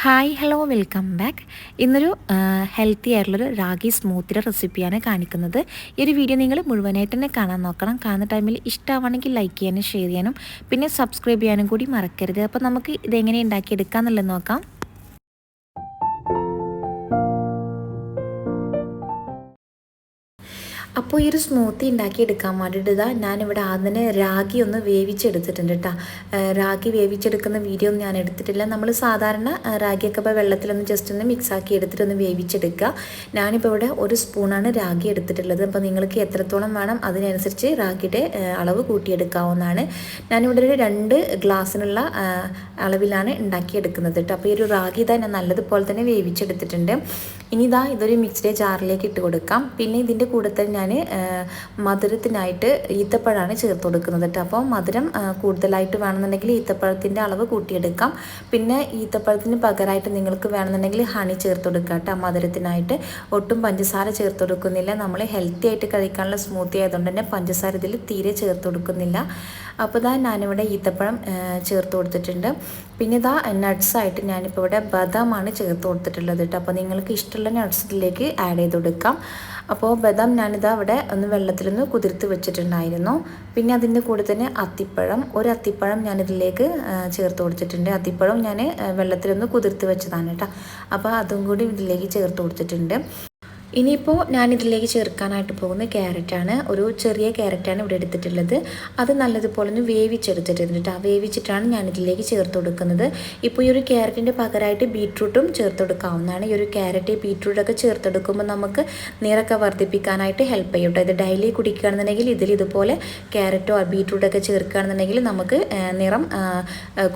Hi hello welcome back ഇന്നൊരു healthy ആയിട്ടുള്ളൊരു റാഗി സ്മൂത്തിയുടെ റെസിപ്പിയാണ് കാണിക്കുന്നത്. ഈ ഒരു വീഡിയോ നിങ്ങൾ മുഴുവനായിട്ട് തന്നെ കാണാൻ നോക്കണം. കാണുന്ന ടൈമിൽ ഇഷ്ടമാണെങ്കിൽ ലൈക്ക് ചെയ്യാനും ഷെയർ ചെയ്യാനും പിന്നെ സബ്സ്ക്രൈബ് ചെയ്യാനും കൂടി മറക്കരുത്. അപ്പോൾ നമുക്ക് ഇതെങ്ങനെ ഉണ്ടാക്കിയെടുക്കാമെന്നുള്ളത് നോക്കാം. അപ്പോൾ ഈ ഒരു സ്മൂത്തി ഉണ്ടാക്കി എടുക്കാൻ വേണ്ടിയിട്ട് ഇതാ ഞാനിവിടെ ആദ്യം റാഗി ഒന്ന് വേവിച്ചെടുത്തിട്ടുണ്ട് കേട്ടോ റാഗി വേവിച്ചെടുക്കുന്ന വീഡിയോ ഒന്നും ഞാൻ എടുത്തിട്ടില്ല. നമ്മൾ സാധാരണ രാഗിയൊക്കെ ഇപ്പോൾ വെള്ളത്തിലൊന്ന് ജസ്റ്റ് ഒന്ന് മിക്സ് ആക്കി എടുത്തിട്ട് ഒന്ന് വേവിച്ചെടുക്കുക. ഞാനിപ്പോൾ ഇവിടെ ഒരു സ്പൂണാണ് റാഗി എടുത്തിട്ടുള്ളത്. അപ്പോൾ നിങ്ങൾക്ക് എത്രത്തോളം വേണം അതിനനുസരിച്ച് രാഗിയുടെ അളവ് കൂട്ടിയെടുക്കാവുന്നതാണ്. ഞാനിവിടെ ഒരു രണ്ട് ഗ്ലാസ്സിനുള്ള അളവിലാണ് ഉണ്ടാക്കിയെടുക്കുന്നത് കേട്ടോ അപ്പോൾ ഈ ഒരു റാഗി ഇതാ ഞാൻ നല്ലതുപോലെ തന്നെ വേവിച്ചെടുത്തിട്ടുണ്ട്. ഇനി ഇതാ ഇതൊരു മിക്സ്ഡ് ജാറിലേക്ക് ഇട്ട് കൊടുക്കാം. പിന്നെ ഇതിന്റെ കൂടെ തന്നെ ഞാൻ മധുരത്തിനായിട്ട് ഈത്തപ്പഴമാണ് ചേർത്ത് കൊടുക്കുന്നത് കേട്ടോ അപ്പോൾ മധുരം കൂടുതലായിട്ട് വേണമെന്നുണ്ടെങ്കിൽ ഈത്തപ്പഴത്തിന്റെ അളവ് കൂട്ടിയെടുക്കാം. പിന്നെ ഈത്തപ്പഴത്തിന് പകരമായിട്ട് നിങ്ങൾക്ക് വേണമെന്നുണ്ടെങ്കിൽ ഹണി ചേർത്ത് കൊടുക്കുക കേട്ടോ മധുരത്തിനായിട്ട് ഒട്ടും പഞ്ചസാര ചേർത്ത് കൊടുക്കുന്നില്ല. നമ്മൾ ഹെൽത്തി ആയിട്ട് കഴിക്കാനുള്ള സ്മൂത്തി ആയതുകൊണ്ട് തന്നെ പഞ്ചസാര ഇതിൽ തീരെ ചേർത്ത് കൊടുക്കുന്നില്ല. അപ്പോൾ ഇതാ ഞാനിവിടെ ഈത്തപ്പഴം ചേർത്ത് കൊടുത്തിട്ടുണ്ട്. പിന്നെ ഇതാ നട്ട്സായിട്ട് ഞാനിപ്പോൾ ഇവിടെ ബദാമാണ് ചേർത്ത് കൊടുത്തിട്ടുള്ളത് കേട്ടോ അപ്പോൾ നിങ്ങൾക്ക് ഇഷ്ടമുള്ള നട്ട്സ് ഇതിലേക്ക് ആഡ് ചെയ്ത് കൊടുക്കാം. അപ്പോൾ ബദാം ഞാനിതാ അവിടെ ഒന്ന് വെള്ളത്തിലൊന്ന് കുതിർത്ത് വെച്ചിട്ടുണ്ടായിരുന്നു. പിന്നെ അതിന്റെ കൂടെ തന്നെ അത്തിപ്പഴം. ഒരു അത്തിപ്പഴം ഞാനിതിലേക്ക് ചേർത്ത് കൊടുത്തിട്ടുണ്ട്. അത്തിപ്പഴം ഞാൻ വെള്ളത്തിലൊന്ന് കുതിർത്ത് വെച്ചതാണ് കേട്ടോ അപ്പോൾ അതും കൂടി ഇതിലേക്ക് ചേർത്ത് കൊടുത്തിട്ടുണ്ട്. ഇനിയിപ്പോൾ ഞാനിതിലേക്ക് ചേർക്കാനായിട്ട് പോകുന്ന ക്യാരറ്റാണ്. ഒരു ചെറിയ ക്യാരറ്റാണ് ഇവിടെ എടുത്തിട്ടുള്ളത്. അത് നല്ലതുപോലെ ഒന്ന് വേവിച്ചെടുത്തിട്ടുണ്ട് ആ വേവിച്ചിട്ടാണ് ഞാനിതിലേക്ക് ചേർത്ത് കൊടുക്കുന്നത്. ഇപ്പോൾ ഈ ഒരു ക്യാരറ്റിന്റെ പകരമായിട്ട് ബീട്രൂട്ടും ചേർത്ത് കൊടുക്കാവുന്നതാണ്. ഈ ഒരു ക്യാരറ്റ് ബീട്രൂട്ടൊക്കെ ചേർത്തെടുക്കുമ്പോൾ നമുക്ക് നിറക്കെ വർദ്ധിപ്പിക്കാനായിട്ട് ഹെൽപ്പ് ചെയ്യും ഇത് ഡെയിലി കുടിക്കുകയാണെന്നുണ്ടെങ്കിൽ ഇതിൽ ഇതുപോലെ ക്യാരറ്റോ ബീട്രൂട്ടൊക്കെ ചേർക്കുകയാണെന്നുണ്ടെങ്കിൽ നമുക്ക് നിറം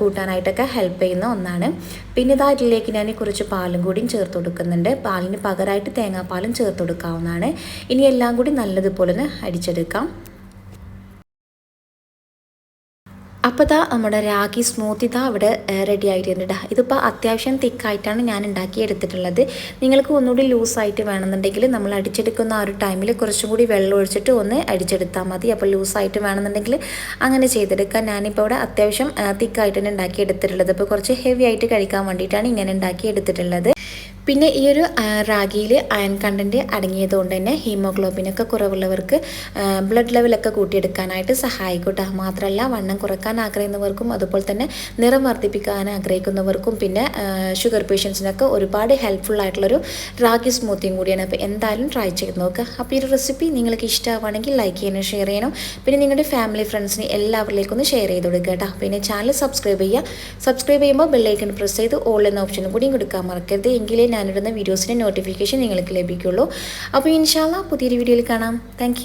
കൂട്ടാനായിട്ടൊക്കെ ഹെൽപ്പ് ചെയ്യുന്ന ഒന്നാണ്. പിന്നെ ഇതാ ഇതിലേക്ക് ഞാൻ കുറച്ച് പാലും കൂടിയും ചേർത്ത് കൊടുക്കുന്നുണ്ട്. പാലിന് പകരമായിട്ട് തേങ്ങാപ്പാൽ പാലും ചേർത്ത് കൊടുക്കാവുന്നതാണ്. ഇനി എല്ലാം കൂടി നല്ലതുപോലെ ഒന്ന് അടിച്ചെടുക്കാം. അപ്പോൾ ഇതാ നമ്മുടെ രാഗി സ്മൂത്തി ഇതാ ഇവിടെ റെഡി ആയിട്ടുണ്ട് ഇതിപ്പോൾ അത്യാവശ്യം തിക്കായിട്ടാണ് ഞാൻ ഉണ്ടാക്കി എടുത്തിട്ടുള്ളത് നിങ്ങൾക്ക് ഒന്നുകൂടി ലൂസായിട്ട് വേണമെന്നുണ്ടെങ്കിൽ നമ്മൾ അടിച്ചെടുക്കുന്ന ആ ഒരു ടൈമിൽ കുറച്ചും കൂടി വെള്ളം ഒഴിച്ചിട്ട് ഒന്ന് അടിച്ചെടുത്താൽ മതി. അപ്പോൾ ലൂസായിട്ട് വേണമെന്നുണ്ടെങ്കിൽ അങ്ങനെ ചെയ്തെടുക്കാം ഞാനിപ്പോൾ ഇവിടെ അത്യാവശ്യം തിക്കായിട്ട് തന്നെ ഉണ്ടാക്കി എടുത്തിട്ടുള്ളത് അപ്പോൾ കുറച്ച് ഹെവി ആയിട്ട് കഴിക്കാൻ വേണ്ടിയിട്ടാണ് ഇങ്ങനെ ഉണ്ടാക്കി എടുത്തിട്ടുള്ളത് പിന്നെ ഈ ഒരു റാഗിയിൽ അയൺ കണ്ടന്റ് അടങ്ങിയതുകൊണ്ട് തന്നെ ഹീമോഗ്ലോബിനൊക്കെ കുറവുള്ളവർക്ക് ബ്ലഡ് ലെവലൊക്കെ കൂട്ടിയെടുക്കാനായിട്ട് സഹായിക്കും മാത്രമല്ല വണ്ണം കുറയ്ക്കാൻ ആഗ്രഹിക്കുന്നവർക്കും അതുപോലെ തന്നെ നിറം വർദ്ധിപ്പിക്കാൻ ആഗ്രഹിക്കുന്നവർക്കും പിന്നെ ഷുഗർ പേഷ്യൻസിനൊക്കെ ഒരുപാട് ഹെൽപ്ഫുൾ ആയിട്ടുള്ളൊരു റാഗി സ്മൂത്തിയും കൂടിയാണ്. അപ്പോൾ എന്തായാലും ട്രൈ ചെയ്ത് നോക്കുക അപ്പോൾ ഈ ഒരു റെസിപ്പി നിങ്ങൾക്ക് ഇഷ്ടമാവുകയാണെങ്കിൽ ലൈക്ക് ചെയ്യാനും ഷെയർ ചെയ്യണം. പിന്നെ നിങ്ങളുടെ ഫാമിലി ഫ്രണ്ട്സിന് എല്ലാവരിലേക്കും ഒന്ന് ഷെയർ ചെയ്ത് കൊടുക്കുക കേട്ടോ പിന്നെ ചാനൽ സബ്സ്ക്രൈബ് ചെയ്യുക. സബ്സ്ക്രൈബ് ചെയ്യുമ്പോൾ ബെല്ലൈക്കൺ പ്രസ് ചെയ്ത് ഓൾ എന്ന ഓപ്ഷനും കൂടിയും കൊടുക്കാൻ മറക്കരുത്. എങ്കിലേ ഞാനിടുന്ന വീഡിയോസിന്റെ നോട്ടിഫിക്കേഷൻ നിങ്ങൾക്ക് ലഭിക്കുള്ളൂ. അപ്പോൾ ഇൻഷാല്ല പുതിയൊരു വീഡിയോയിൽ കാണാം. താങ്ക്